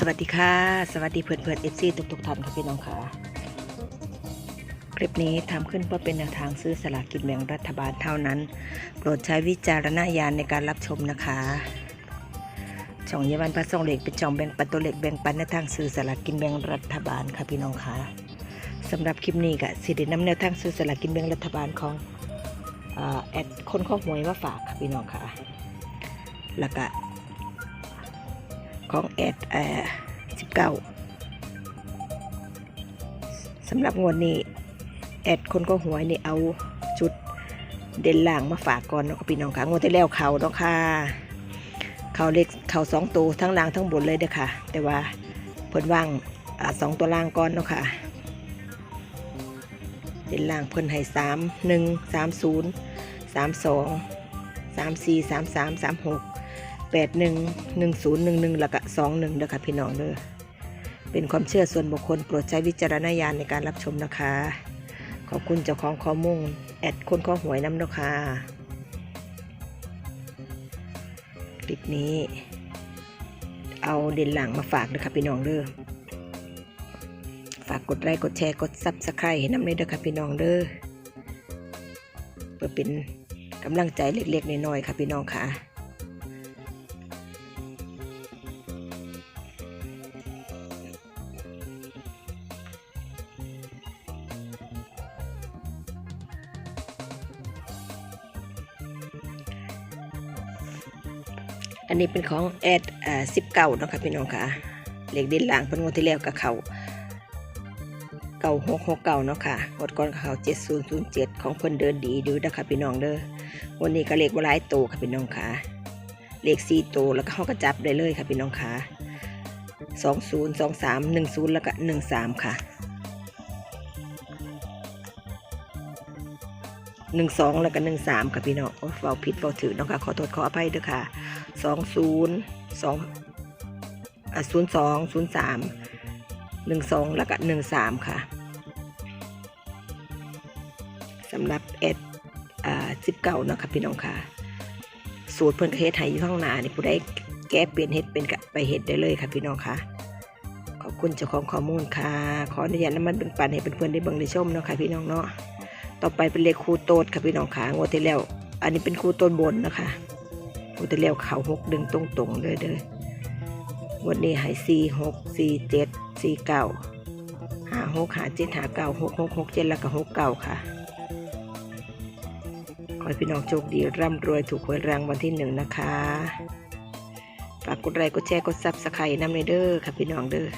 สวัสดีค่ะ สวัสดีเพื่อนเพื่อนเอฟซีทุกทุกๆท่านค่ะพี่น้องค่ะ คลิปนี้ทำขึ้นเพื่อเป็นแนวทางซื้อสลากกินแบ่งรัฐบาลเท่านั้น โปรดใช้วิจารณญาณในการรับชมนะคะช่องเยาวันพระทรงเหล็กเป็นช่องแบ่งปันตัวเล็กแบ่งปันในทางซื้อสลากกินแบ่งรัฐบาลค่ะพี่น้องค่ะสำหรับคลิปนี้ก็สิเดนำแนวทางซื้อสลากกินแบ่งรัฐบาลของอแอดคนข้อหวยมาฝากค่ะพี่น้องค่ะ แล้วก็ ของแอดเอ่อสิบเก้าสำหรับงวดนี้แอดคนก็หวยนี่เอาจุดเด่นล่างมาฝากก่อนเนาะค่ะพี่น้องค่ะงวดที่แล้วเขาเนาะค่ะเขาเล็กเขาสองตัวทั้งล่างทั้งบนเลยเด้อค่ะ แต่ว่าเพิ่นว่างอสองตัวล่างก่อนเนาะค่ะเด่นล่างเพิ่นให้สามหนึ่งสามศูนย์สามสองสามสี่สามสามสามหก แปดหนึ่งหนึ่งศูนย์หนึ่งหนึ่งแล้วก็สองหนึ่งเด้อค่ะพี่น้องเด้อเป็นความเชื่อส่วนบุคคลโปรดใช้วิจารณญาณในการรับชมนะคะ ขอบคุณเจ้าของข้อมูลแอดคนข้อหวยน้ำเนาะคะคลิปนี้ เอาเด่นหลังมาฝากเด้อค่ะพี่น้องเด้อฝากกดไลค์กดแชร์กดซับสไครต์ให้น้ำเลยเด้อค่ะพี่น้องเด้อเพื่อเป็นกำลังใจเล็กๆน้อยๆค่ะพี่น้องค่ะ อันนี้เป็นของแอดอ่าสิบเก้านาะคะพี่น้องค่ะเหล็กดินหลางเป็นงวดที่แล้วกับเขาเก่าหกหกเก่าเนาะค่ะงวดก่อนกับเขาเจ็ดศูนย์ศูนย์เจ็ดของเพิ่นเดินดีดูนะคะพี่น้องเด้อวันนี้ก็เหลขวหลายโตวค่ะพี่น้องค่ะเหลขสี่โตวแล้วก็เขาก็จับได้เลยค่ะพี่น้องค่ะสองศูนย์สองสามหนึ่งศูนย์แล้วก็หนึ่งสามค่ะ หนึ่งสองแล้วก็หนึ่งสามค่ะพี่น้องโอ้ยเฝ้าผิดเฝ้าถือเนาะค่ะ ขอโทษขออภัยด้วยค่ะสองศูนย์สองศูนย์สองศูนย์สามหนึ่งสองแล้วก็หนึ่งสามค่ะสำหรับเอ็ดสิบเก้านะคะพี่น้องค่ะ สูตรเพิ่อนเฮ็ดให้อยู่ข้างหน้านี่ผู้ใดแก้เปลี่ยนเฮ็ดเป็นไปเฮ็ดได้เลยค่ะพี่น้องค่ะขอบคุณเจ้าของข้อมูลค่ะ ขออนุญาตนำมันเป็นปันให้เพื่อนๆได้เบิ่งได้ชมเนาะค่ะพี่น้องเนาะ ต่อไปเป็นเลขคูโตดค่ะพี่น้องค่ะงวดที่แล้ว อันนี้เป็นคูโตดบนนะคะกูจะเลี้ยวเขาหกดึงตรงตรงๆเลยเด้อวันนี้หายสี่หกสี่เจ็ดสี่เก้าหาหกหาเจ็ดหาเก้าหกหกหกเจ็ดแล้วก็หกเก้าค่ะขอให้พี่น้องโชคดีร่ำรวยถูกหวยรางวัลที่หนึ่งนะคะฝากกดไลค์กดแชร์กดซับสไครต์น้ำในเด้อค่ะพี่น้องเด้อ